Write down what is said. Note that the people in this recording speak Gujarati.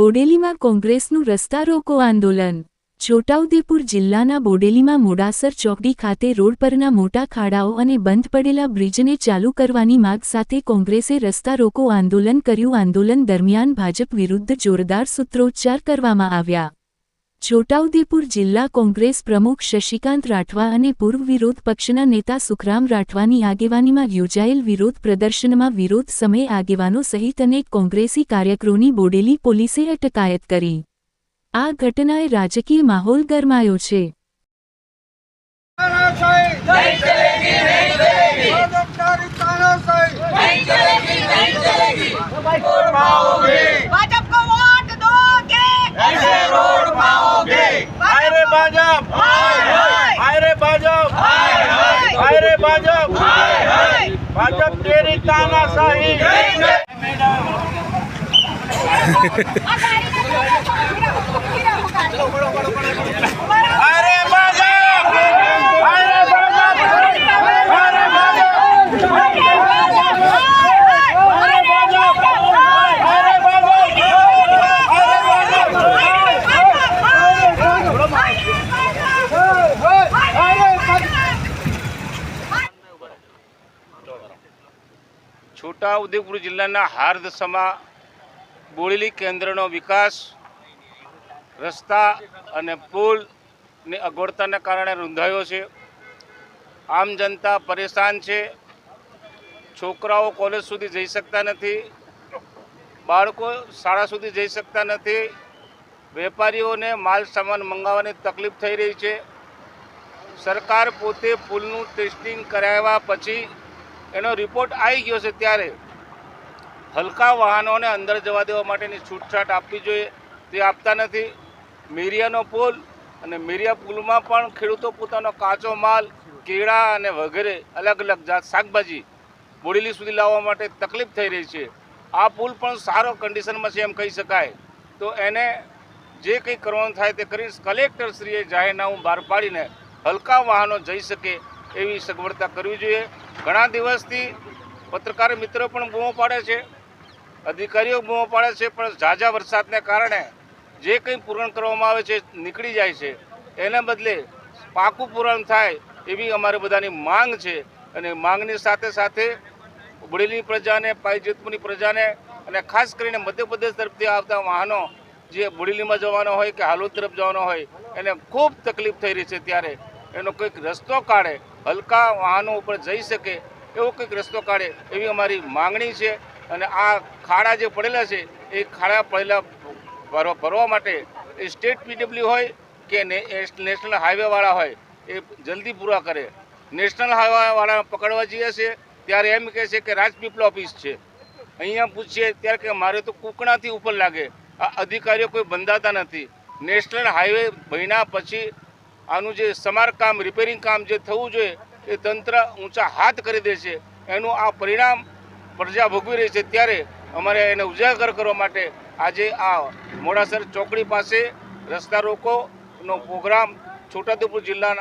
બોડેલીમાં કોંગ્રેસનું રસ્તા રોકો આંદોલન. છોટાઉદેપુર જિલ્લાના બોડેલીમાં મોડાસર ચોકડી ખાતે રોડ પરના મોટા ખાડાઓ અને બંધ પડેલા બ્રિજને ચાલુ કરવાની માગ સાથે કોંગ્રેસે રસ્તા રોકો આંદોલન કર્યું. આંદોલન દરમિયાન ભાજપ વિરુદ્ધ જોરદાર સૂત્રોચ્ચાર કરવામાં આવ્યા. છોટાઉદેપુર જિલ્લા કોંગ્રેસ પ્રમુખ શશિકાંત રાઠવા અને પૂર્વ વિરોધ પક્ષના નેતા સુખરામ રાઠવાની આગેવાનીમાં યોજાયેલ વિરોધ પ્રદર્શનમાં વિરોધ સમય આગેવાનો સહિત અનેક કોંગ્રેસી કાર્યકરોની બોડેલી પોલીસે અટકાયત કરી. આ ઘટનાએ રાજકીય માહોલ ગરમાયો છે. નહીં ભાજપ તેરી તાનાશાહી મેડમ છોટા ઉદેપુર જિલ્લાના હાર્દસમાં બોડેલી કેન્દ્રનો વિકાસ, રસ્તા અને પુલની અગવડતાને કારણે રૂંધાયો છે. આમ જનતા પરેશાન છે. છોકરાઓ કોલેજ સુધી જઈ શકતા નથી. બાળકો શાળા સુધી જઈ શકતા નથી. વેપારીઓને માલ સામાન મંગાવવાની તકલીફ થઈ રહી છે. સરકાર પોતે પુલનું ટેસ્ટિંગ કરાવ્યા પછી એનો રિપોર્ટ આવી ગયો છે ત્યારે. હલકા વાહનોને અંદર જવા દેવા માટેની છૂટછાટ આપવી જોઈએ. તે આપતા નથી. મેરિયાનો પુલ અને મેરિયા પુલમાં પણ ખેડૂતો પોતાનો કાચો માલ, કેળા અને વગેરે અલગ અલગ જાત શાકભાજી બોડેલી સુધી લાવવા માટે તકલીફ થઈ રહી છે. આ પુલ પણ સારો કન્ડિશનમાં છે એમ કહી શકાય. તો એને જે કંઈ કરવાનું થાય તે કરી કલેક્ટરશ્રીએ જાહેરનામું બહાર પાડીને હલકા વાહનો જઈ શકે એવી સગવડતા કરવી જોઈએ. ઘણા દિવસથી પત્રકાર મિત્રો પણ બૂમો પાડે છે. અધિકારીઓ બૂમો પાડે છે, પણ ઝાઝા વરસાદને કારણે જે કંઈ પૂરણ કરવામાં આવે છે, નીકળી જાય છે, એને બદલે પાકું પૂરણ થાય એવી અમારે બધાની માંગ છે. અને માંગની સાથે સાથે બળેલી પ્રજાને પાઇજેતપુરની પ્રજાને અને ખાસ કરીને મધ્યપ્રદેશ તરફથી આવતા વાહનો જે બોડેલીમાં જવાનો હોય કે હાલોદ તરફ જવાનો હોય, એને ખૂબ તકલીફ થઈ રહી છે ત્યારે એનો કંઈક રસ્તો કાઢે, હલકા વાહનો ઉપર જઈ શકે, એવો કંઈક રસ્તો કાઢે એવી અમારી માંગણી છે. અને આ ખાડા જે પડેલા છે, એ ખાડા પડેલા ભરવા માટે એ સ્ટેટ પીડબ્લ્યુ હોય કે નેશનલ હાઈવેવાળા હોય, એ જલ્દી પૂરા કરે. નેશનલ હાઈવેવાળા પકડવા જઈએ છે, ત્યારે એમ કહે છે કે રાજપીપળા ઓફિસ છે. અહીંયા પૂછીએ ત્યારે કે મારે તો કુકણાથી ઉપર લાગે. આ અધિકારીઓ કોઈ બંધાતા નથી. નેશનલ હાઈવે બન્યા પછી આનું જે સમારકામ રિપેરિંગ કામ જે થવું જોઈએ, એ તંત્ર ઊંચા હાથ કરી દે છે. એનું આ પરિણામ પ્રજા ભોગવી રહી છે ત્યારે અમારે એને ઉજાગર કરવા માટે આજે આ મોડાસર ચોકડી પાસે રસ્તા રોકોનો પ્રોગ્રામ છોટાઉદેપુર જિલ્લાના